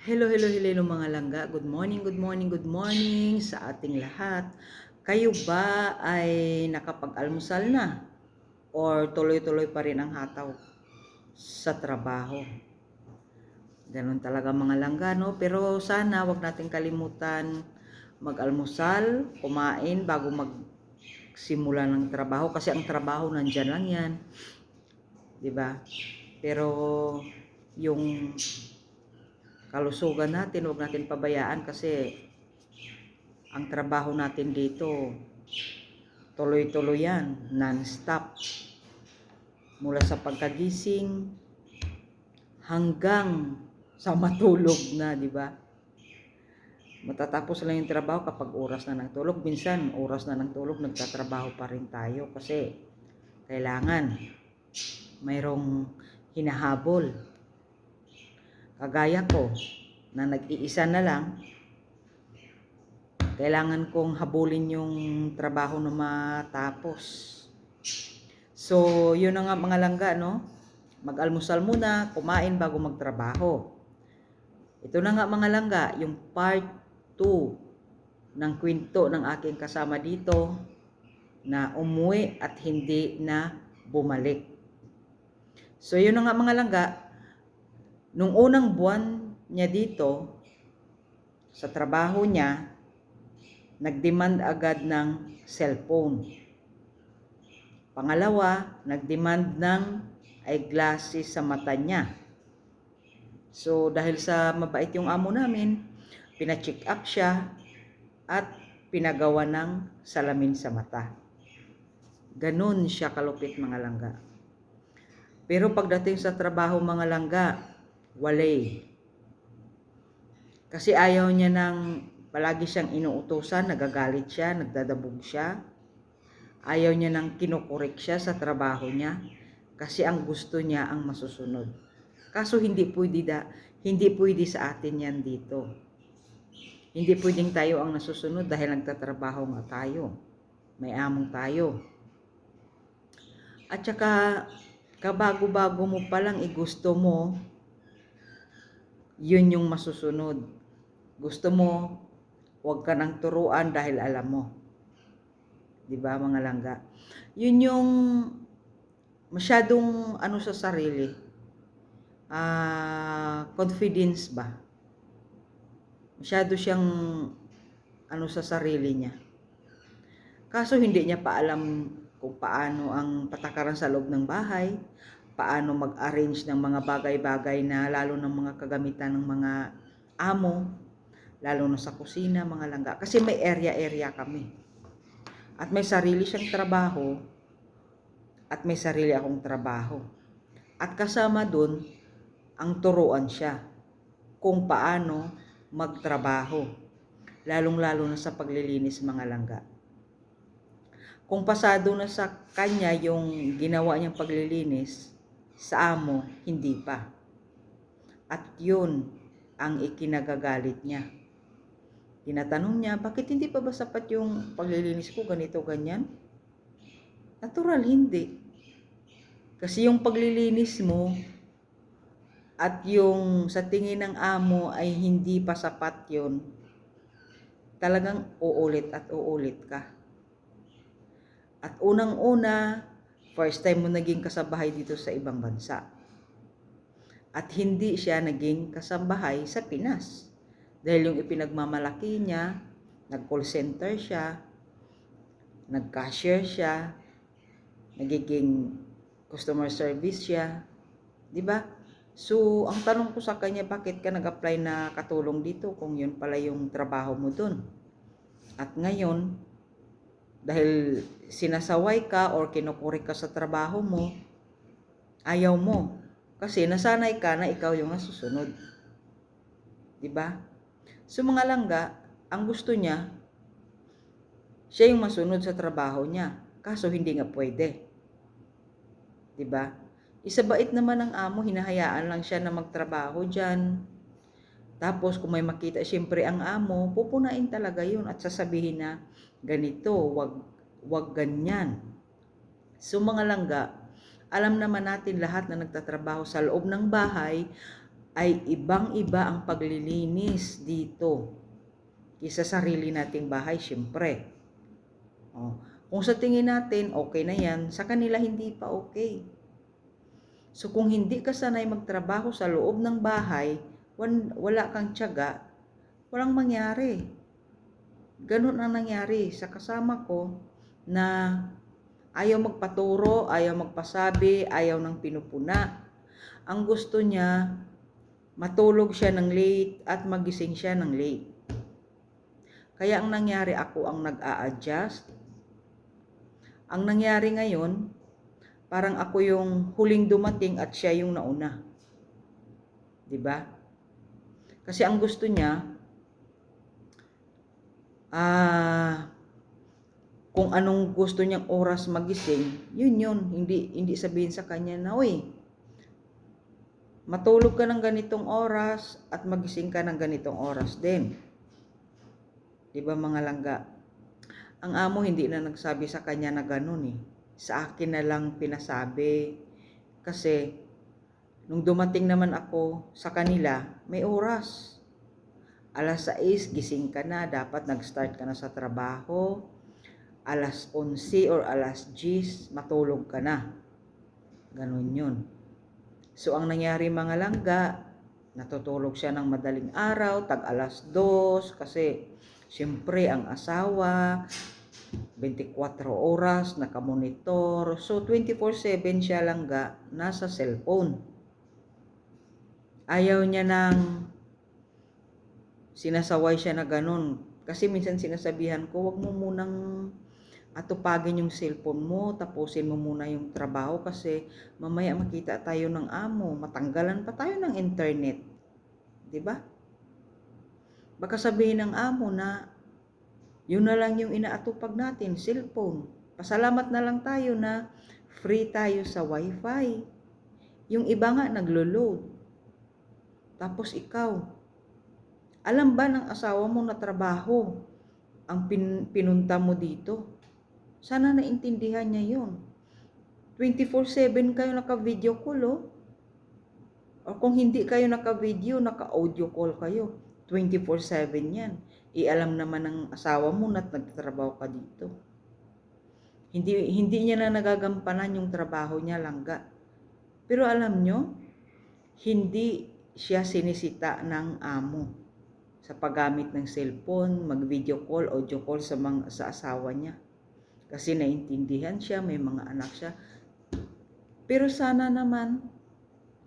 Hello, hello, hello mga langga. Good morning, good morning, good morning sa ating lahat. Kayo ba ay nakapag-almusal na? Or tuloy-tuloy pa rin ang hataw sa trabaho? Ganon talaga mga langga, no? Pero sana wag natin kalimutan mag-almusal, kumain bago magsimula ng trabaho. Kasi ang trabaho nandyan lang yan. ba? Pero yung kalusugan natin, huwag natin pabayaan kasi ang trabaho natin dito tuloy-tuloy yan, non-stop. Mula sa pagkagising hanggang sa matulog na, di ba? Matatapos lang yung trabaho kapag oras na ng tulog. Minsan, oras na ng tulog, nagtatrabaho pa rin tayo kasi kailangan mayroong hinahabol kagaya ko na nag-iisa na lang, kailangan kong habulin yung trabaho na matapos. So, yun na nga mga langga, no? Mag-almusal muna, kumain bago magtrabaho. Ito na nga mga langga, yung part 2 ng kwento ng aking kasama dito na umuwi at hindi na bumalik. So, yun na nga mga langga, Nung unang buwan niya dito, sa trabaho niya, nagdemand agad ng cellphone. Pangalawa, nagdemand ng eyeglasses sa mata niya. So, dahil sa mabait yung amo namin, pina-check up siya at pinagawa ng salamin sa mata. Ganun siya kalupit mga langga. Pero pagdating sa trabaho mga langga, walay. Kasi ayaw niya ng palagi siyang inuutosan, nagagalit siya, nagdadabog siya. Ayaw niya ng kinukurek siya sa trabaho niya kasi ang gusto niya ang masusunod. Kaso hindi pwede da, hindi pwede sa atin yan dito. Hindi pwedeng tayo ang nasusunod dahil nagtatrabaho nga tayo. May among tayo. At saka, kabago-bago mo palang igusto mo yun yung masusunod. Gusto mo, huwag ka nang turuan dahil alam mo. 'Di ba mga langga? Yun yung masyadong ano sa sarili. Ah, confidence ba? Masyado siyang ano sa sarili niya. Kaso hindi niya pa alam kung paano ang patakaran sa loob ng bahay, paano mag-arrange ng mga bagay-bagay na lalo ng mga kagamitan ng mga amo, lalo na sa kusina, mga langga. Kasi may area-area kami. At may sarili siyang trabaho at may sarili akong trabaho. At kasama dun, ang turuan siya kung paano magtrabaho. Lalong-lalo na sa paglilinis mga langga. Kung pasado na sa kanya yung ginawa niyang paglilinis, sa amo, hindi pa. At yun ang ikinagagalit niya. Tinatanong niya, bakit hindi pa ba sapat yung paglilinis ko, ganito, ganyan? Natural, hindi. Kasi yung paglilinis mo at yung sa tingin ng amo ay hindi pa sapat yun, talagang uulit at uulit ka. At unang-una, First time mo naging kasabahay dito sa ibang bansa. At hindi siya naging kasambahay sa Pinas. Dahil yung ipinagmamalaki niya, nag-call center siya, nag-cashier siya, nagiging customer service siya. 'Di ba? So, ang tanong ko sa kanya, bakit ka nag-apply na katulong dito kung yun pala yung trabaho mo dun? At ngayon, dahil sinasaway ka or kinukuri ka sa trabaho mo, ayaw mo. Kasi nasanay ka na ikaw yung nasusunod. ba? So mga langga, ang gusto niya, siya yung masunod sa trabaho niya. Kaso hindi nga pwede. 'Di ba? Isabait naman ng amo, hinahayaan lang siya na magtrabaho diyan. Tapos kung may makita siyempre ang amo, pupunain talaga 'yun at sasabihin na ganito, wag wag ganyan. So mga langga, alam naman natin lahat na nagtatrabaho sa loob ng bahay ay ibang-iba ang paglilinis dito kisa sarili nating bahay, syempre. Oh, kung sa tingin natin okay na yan, sa kanila hindi pa okay. So kung hindi ka sanay magtrabaho sa loob ng bahay, wala kang tiyaga, walang mangyari. Ganun ang nangyari sa kasama ko na ayaw magpaturo, ayaw magpasabi, ayaw ng pinupuna. Ang gusto niya, matulog siya ng late at magising siya ng late. Kaya ang nangyari ako ang nag-a-adjust. Ang nangyari ngayon, parang ako yung huling dumating at siya yung nauna. 'Di ba? Kasi ang gusto niya ah kung anong gusto niyang oras magising, yun yun. Hindi, hindi sabihin sa kanya na, uy, matulog ka ng ganitong oras at magising ka ng ganitong oras din. Di ba mga langga? Ang amo hindi na nagsabi sa kanya na ganun eh. Sa akin na lang pinasabi. Kasi, nung dumating naman ako sa kanila, may oras. Alas 6, gising ka na, dapat nag-start ka na sa trabaho. Alas 11 or alas 10, matulog ka na. Ganun yun. So, ang nangyari mga langga, natutulog siya ng madaling araw, tag alas 2, kasi Siyempre, ang asawa, 24 oras, nakamonitor. So, 24-7 siya lang ga, nasa cellphone. Ayaw niya nang sinasaway siya na ganun. Kasi minsan sinasabihan ko, wag mo munang atupagin yung cellphone mo, tapusin mo muna yung trabaho kasi mamaya makita tayo ng amo, matanggalan pa tayo ng internet. 'Di ba? Baka sabihin ng amo na yun na lang yung inaatupag natin, cellphone. Pasalamat na lang tayo na free tayo sa wifi. Yung iba nga naglo-load. Tapos ikaw, alam ba ng asawa mo na trabaho ang pin, pinunta mo dito? Sana naintindihan niya yun. 24-7 kayo naka-video call, oh. O kung hindi kayo naka-video, naka-audio call kayo. 24-7 yan. Ialam naman ng asawa mo na nagtatrabaho ka dito. Hindi, hindi niya na nagagampanan yung trabaho niya langga. Pero alam nyo, hindi siya sinisita ng amo sa paggamit ng cellphone, mag-video call, audio call sa, mga, sa asawa niya. Kasi naintindihan siya, may mga anak siya. Pero sana naman,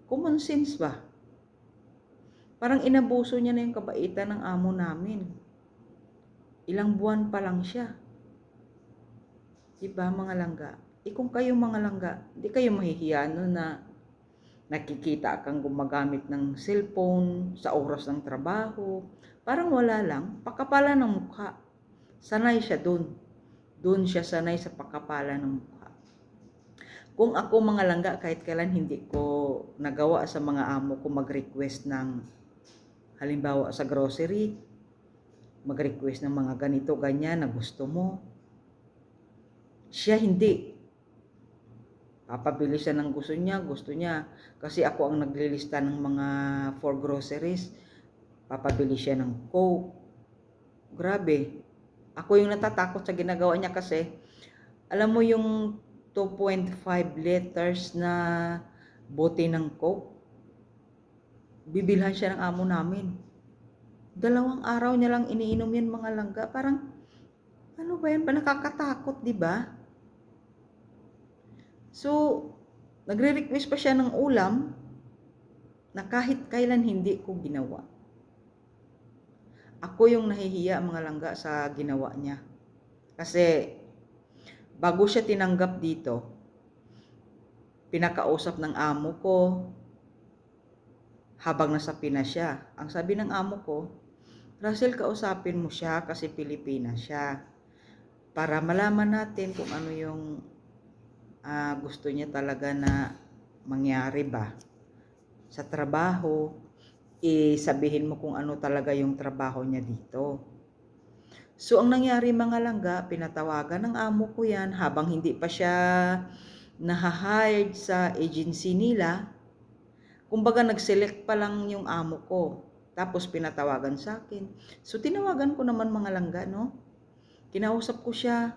common sense ba? Parang inabuso niya na yung kabaitan ng amo namin. Ilang buwan pa lang siya. Diba mga langga? E kung kayo mga langga, di kayo mahihiya no na nakikita kang gumagamit ng cellphone sa oras ng trabaho. Parang wala lang, pakapala ng mukha. Sanay siya dun. Dun siya sanay sa pakapala ng mukha. Kung ako mga langga, kahit kailan hindi ko nagawa sa mga amo ko mag-request ng halimbawa sa grocery, mag-request ng mga ganito, ganyan na gusto mo. Siya hindi. Papabili siya ng gusto niya, gusto niya. Kasi ako ang naglilista ng mga for groceries. Papabili siya ng Coke. Grabe. Ako yung natatakot sa ginagawa niya kasi alam mo yung 2.5 liters na bote ng Coke? Bibilhan siya ng amo namin. Dalawang araw niya lang iniinom yan mga langga. Parang, ano ba yan? Ba nakakatakot, di ba? So, nagre-request pa siya ng ulam na kahit kailan hindi ko ginawa. Ako yung nahihiya mga langga sa ginawa niya. Kasi, bago siya tinanggap dito, pinakausap ng amo ko habang nasa Pinas siya. Ang sabi ng amo ko, Russell, kausapin mo siya kasi Pilipina siya. Para malaman natin kung ano yung uh, gusto niya talaga na mangyari ba. Sa trabaho, isabihin mo kung ano talaga yung trabaho niya dito. So, ang nangyari mga langga, pinatawagan ng amo ko yan habang hindi pa siya nahahired sa agency nila. Kumbaga nag-select pa lang yung amo ko. Tapos pinatawagan sa akin. So tinawagan ko naman mga langga, no? Kinausap ko siya.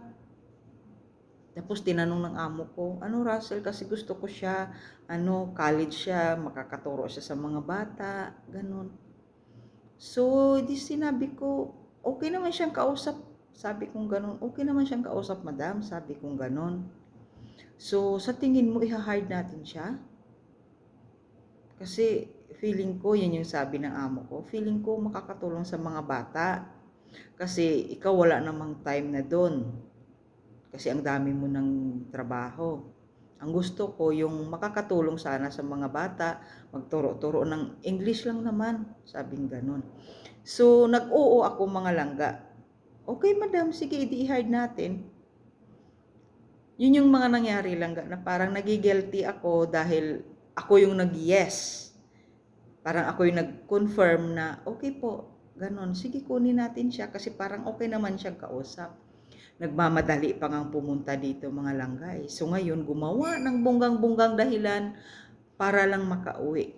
Tapos tinanong ng amo ko, ano Russell, kasi gusto ko siya, ano, college siya, makakaturo siya sa mga bata, ganun. So, di sinabi ko, okay naman siyang kausap. Sabi kong ganun, okay naman siyang kausap, madam. Sabi kong ganun. So, sa tingin mo, iha-hard natin siya? Kasi, feeling ko, yan yung sabi ng amo ko, feeling ko makakatulong sa mga bata. Kasi, ikaw wala namang time na doon. Kasi ang dami mo ng trabaho. Ang gusto ko, yung makakatulong sana sa mga bata, magturo-turo ng English lang naman. Sabing ganun. So, nag-oo ako mga langga. Okay, madam, sige, i-hard natin. Yun yung mga nangyari langga na parang nagigilty ako dahil ako yung nag-yes. Parang ako yung nag-confirm na, okay po, ganon. Sige, kunin natin siya kasi parang okay naman siyang kausap nagmamadali pa ngang pumunta dito mga langgay. So ngayon, gumawa ng bunggang-bunggang dahilan para lang makauwi.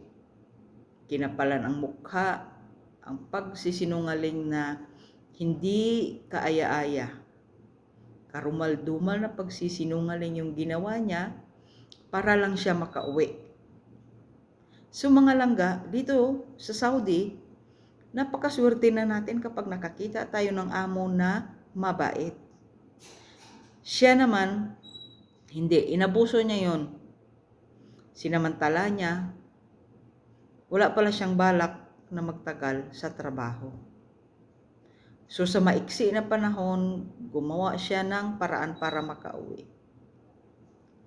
Kinapalan ang mukha, ang pagsisinungaling na hindi kaaya-aya. Karumal-dumal na pagsisinungaling yung ginawa niya para lang siya makauwi. So mga langga, dito sa Saudi, napakaswerte na natin kapag nakakita tayo ng amo na mabait. Siya naman, hindi. Inabuso niya yon. Sinamantala niya, wala pala siyang balak na magtagal sa trabaho. So sa maiksi na panahon, gumawa siya ng paraan para makauwi.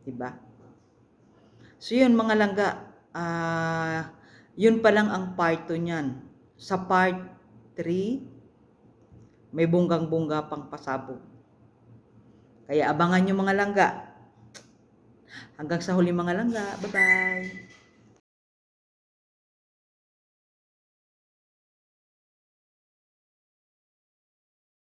Diba? So yun mga langga, ah yun pa lang ang part 2 niyan. Sa part 3, may bunggang-bungga pang pasabog. Kaya abangan nyo mga langga. Hanggang sa huli mga langga. Bye-bye.